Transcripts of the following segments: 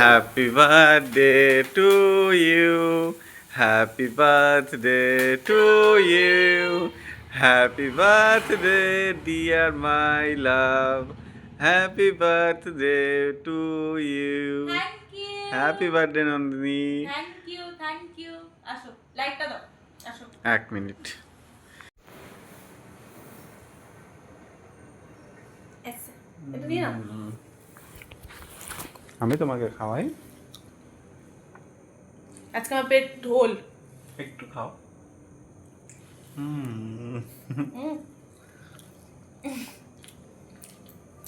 Happy birthday to you. Happy birthday to you. Happy birthday, dear my love. Happy birthday to you. Thank you Happy birthday, Nandini thank you thank you আসো লাইটটা দাও আসো এক minute এটা নিয়ে নাও আমি তোমাকে খাওয়াই। আজকে আমার পেট ঢোল। একটু খাও। হুম।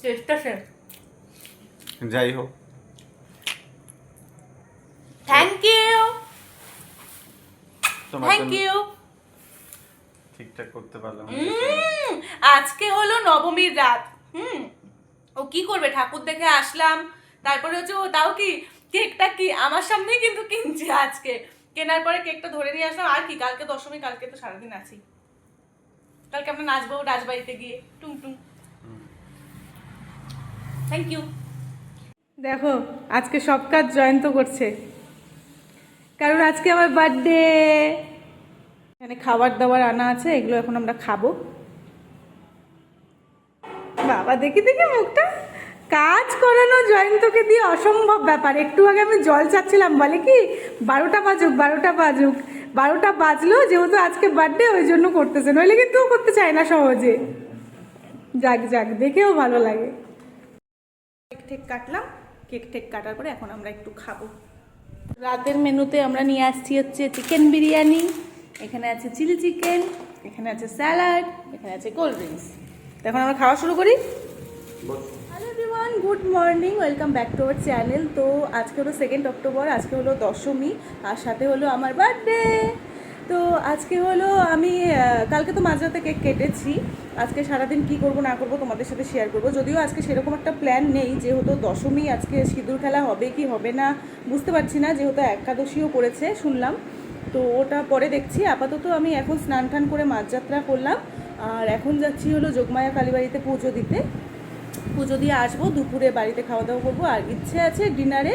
চেষ্টা শেষ। যাই হোক। থ্যাংক ইউ থ্যাংক ইউ ঠিকঠাক করতে পারলাম। আজকে হলো নবমীর রাত। হুম। ও কি করবে? ঠাকুর দেখে আসলাম। তারপরে হচ্ছে, ও তাও কি? কেকটা কি? আমার সামনেই কিন্তু কিনছে আজকে। কেনার পরে কেকটা ধরে নিয়ে আসলাম। আর কি, কালকে দশমী, কালকে তো সারাদিন আছি। কালকে আমরা নাচবো রাজবাড়িতে গিয়ে। টুং টুং। থ্যাংক ইউ দেখো, আজকে সব কাজ জয়ন্ত করছে। কারণ আজকে আমার বার্থডে এখানে খাবার দাবার আনা আছে, এগুলো এখন আমরা খাব। বাবা, দেখি দেখি মুখটা। কাজ করানো জয়ন্তকে দিয়ে অসম্ভব ব্যাপার। একটু আগে আমি জল চাচ্ছিলাম, বলে কি, বারোটা বাজুক বারোটা বাজুক, বারোটা বাজলো, যেহেতু আজকে বার্থডে ওই জন্য করতেছে। নইলে কিন্তু করতে চায় না সহজে। যাক যাক, দেখেও ভালো লাগে। কেক ঠেক কাটলাম। কেক ঠেক কাটার পরে এখন আমরা একটু খাব। রাতের মেনুতে আমরা নিয়ে আসছি হচ্ছে চিকেন বিরিয়ানি, এখানে আছে চিলি চিকেন এখানে আছে স্যালাড এখানে আছে কোল্ড ড্রিঙ্কস এখন আমরা খাওয়া শুরু করি। Everyone good morning welcome back to our channel তো আজকে হলো সেকেন্ড অক্টোবর আজকে হলো দশমী আর সাথে হলো আমার বার্থডে তো আজকে হলো আমি কালকে তো মাঝরাতে কেক কেটেছি। আজকে সারাদিন কি করব, না করব তোমাদের সাথে শেয়ার করব। যদিও আজকে সেরকম একটা প্ল্যান নেই, যেহেতু দশমী, আজকে সিঁদুর খেলা হবে কি হবে না, বুঝতে পারছি না, যেহেতু একাদশীও পড়েছে শুনলাম। তো ওটা পরে দেখছি। আপাতত আমি এখন স্নান টান করে মাঝযাত্রা করলাম। আর এখন যাচ্ছি হলো যোগমায়া কালীবাড়িতে পুজো দিতে। পুজো দিয়ে আসব, দুপুরে বাড়িতে খাওয়া দাওয়া করব, আর ইচ্ছে আছে ডিনারে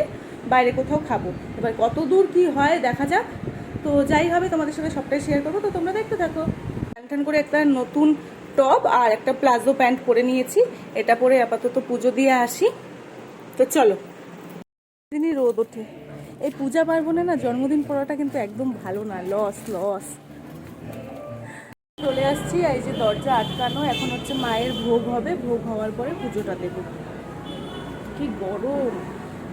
বাইরে কোথাও খাব। এবার কত দূর কি হয় দেখা যাক। তো যাই হবে, তোমাদের সাথে সবটাই শেয়ার করব। তো তোমরা দেখতে থাকো। টান করে একটা নতুন টপ আর একটা প্লাজো প্যান্ট পরে নিয়েছি। এটা পরে আপাতত পুজো দিয়ে আসি। তো চলো। দিনই রোদ ওঠে। এই পূজা পার্বণে না জন্মদিন পড়াটা কিন্তু একদম ভালো না। লস লস চলে আসছি এই যে দরজা আটকানো এখন হচ্ছে মায়ের ভোগ হবে ভোগ হওয়ার পরে পুজোটা দেব। কি গরম!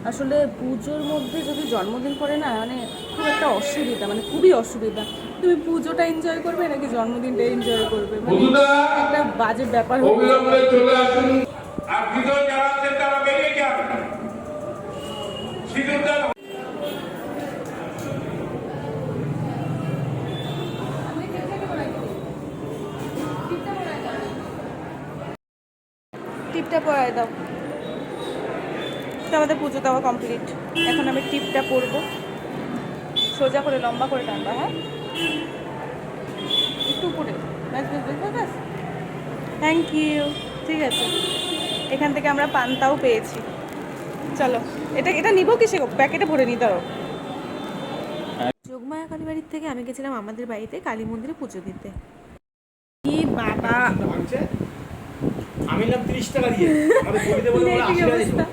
আসলে পুজোর মধ্যে যদি জন্মদিন পড়ে না মানে খুব একটা অসুবিধা মানে খুবই অসুবিধা। তুমি পুজোটা এনজয় করবে নাকি জন্মদিনটা এনজয় করবে? মানে একটা বাজে ব্যাপার হয়ে টিপটা পরায় দাও। তো আমাদের পুজো দেওয়া কমপ্লিট এখন আমি টিপটা পরবো। সোজা করে লম্বা করে টানবা হ্যাঁ? একটু উপরে। ব্যাস ব্যাস ব্যাস ব্যাস থ্যাংক ইউ ঠিক আছে। এখান থেকে আমরা পান্তাও পেয়েছি। চলো এটা এটা নিবো কিসে প্যাকেটে ভরে নিতে হবে। যোগমায়া কালীবাড়ির থেকে আমি গেছিলাম আমাদের বাড়িতে কালী মন্দিরে পুজো দিতে। কি বাবা? আমি নিলাম তিরিশ টাকা দিয়ে। আমাদের বলিতে বলে বলে কি আশি টাকা অবস্থা?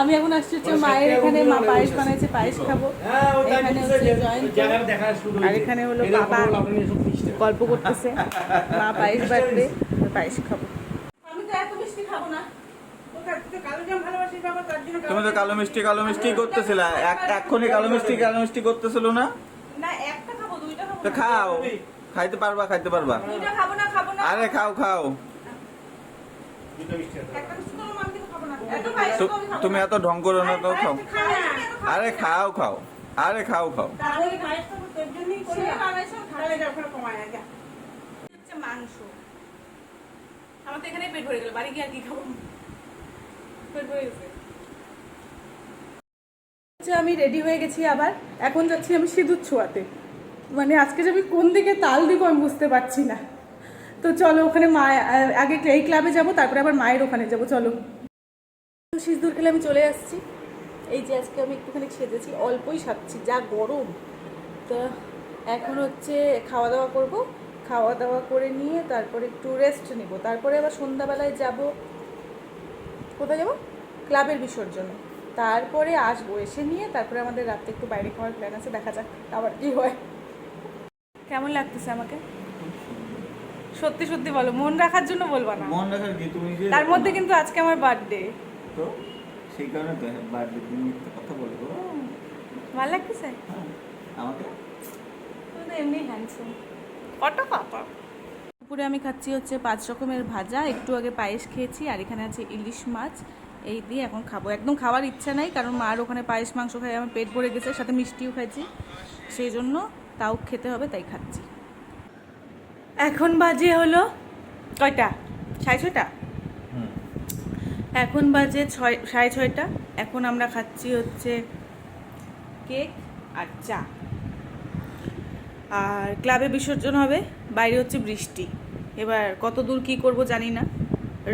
আমি এখন আসছি হচ্ছে মায়ের এখানে মা পায়েস বানাইছে পায়েস খাব। হ্যাঁ আর এখানে হলো বাবা গল্প করতেছে। মা পায়েস বাটবে পায়েস খাব। আমি তো এত মিষ্টি খাব না। তুমি তো কালো মিষ্টি কালো মিষ্টি করতেছিলে। এক- এক্ষুনি কালো মিষ্টি কালো মিষ্টি করতেছিল না? না একটা খাব দুইটা খাব তো খাও। খাইতে পারবা খাইতে পারবা। দুইটা খাব না খাব না। আরে খাও খাও। তুমি এত ঢং করো না তো খাও। আরে খাও খাও। আরে খাও খাও। মাংস আমার তো এখানে পেট ভরে গেল বাড়ি গিয়ে আর কি খাব? পেট ভরে গেছে। আচ্ছা আমি রেডি হয়ে গেছি আবার। এখন যাচ্ছি আমি সিঁদুর ছোঁয়াতে। মানে আজকে যে আমি কোন দিকে তাল দিব আমি বুঝতে পারছি না। তো চলো ওখানে মা, আগে এই ক্লাবে যাব, তারপরে আবার মায়ের ওখানে যাব, চলো। সিঁদুর খেলে আমি চলে আসছি। এই যে আজকে আমি একটুখানি সেজেছি, অল্পই সাজছি যা গরম। তো এখন হচ্ছে খাওয়া দাওয়া করব খাওয়া দাওয়া করে নিয়ে তারপরে একটু রেস্ট নিব। তারপরে আবার সন্ধ্যাবেলায় যাব, কোথায় যাব? ক্লাবের বিসর্জনে। তারপরে আসব, এসে নিয়ে তারপরে আমাদের রাতে একটু বাইরে খাওয়ার প্ল্যান আছে, দেখা যাক আবার কি হয়। কেমন লাগতেছে আমাকে? সত্যি সত্যি বলো মন রাখার জন্য বলবা না। মন রাখার কি? তুমি যে তার মধ্যে কিন্তু আজকে আমার বার্থডে তো সেই কারণে তো বার্থডে দিন মিথ্যে কথা বলব ভালো লাগছে স্যার আমাকে? তুমি এমনি হ্যান্ডসাম কটা পাপা? দুপুরে আমি খাচ্ছি হচ্ছে পাঁচ রকমের ভাজা একটু আগে পায়েস খেয়েছি আর এখানে আছে ইলিশ মাছ। এই দিয়ে এখন খাব। একদম খাওয়ার ইচ্ছা নাই কারণ মার ওখানে পায়েস মাংস খাই আমার পেট ভরে গেছে সাথে মিষ্টিও খাইছি। সেই জন্য তাও খেতে হবে তাই খাচ্ছি। এখন বাজে হলো কয়টা? সাড়ে ছয়টা? এখন বাজে ছয় সাড়ে ছয়টা। এখন আমরা খাচ্ছি হচ্ছে কেক আর চা। আর ক্লাবে বিসর্জন হবে বাইরে হচ্ছে বৃষ্টি। এবার কত দূর কী করব জানি না।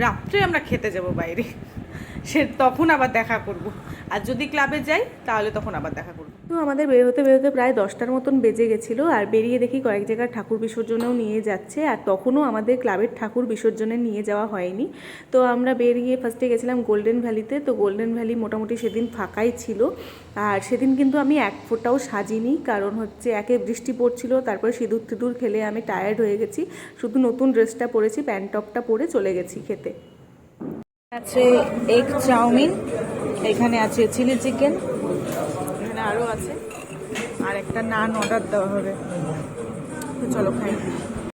রাত্রে আমরা খেতে যাব বাইরে। সে তখন আবার দেখা করব। আর যদি ক্লাবে যাই, তাহলে তখন আবার দেখা করব। তো আমাদের বের হতে বেরোতে প্রায় দশটার মতন বেজে গেছিল, আর বেরিয়ে দেখি কয়েক জায়গায় ঠাকুর বিসর্জনেও নিয়ে যাচ্ছে, আর তখনও আমাদের ক্লাবের ঠাকুর বিসর্জনে নিয়ে যাওয়া হয়নি। তো আমরা বেরিয়ে ফার্স্টে গেছিলাম গোল্ডেন ভ্যালিতে তো গোল্ডেন ভ্যালি মোটামুটি সেদিন ফাঁকাই ছিল। আর সেদিন কিন্তু আমি এক ফোঁটাও সাজিনি, কারণ হচ্ছে একে বৃষ্টি পড়ছিল, তারপরে সিঁদুর টিঁদুর খেলে আমি টায়ার্ড হয়ে গেছি। শুধু নতুন ড্রেসটা পরেছি প্যান্ট টপটা পরে চলে গেছি খেতে। আছে এগ চাউমিন এখানে আছে চিলি চিকেন এখানে আরও আছে। আর একটা নান অর্ডার দেওয়া হবে। চলো খাই।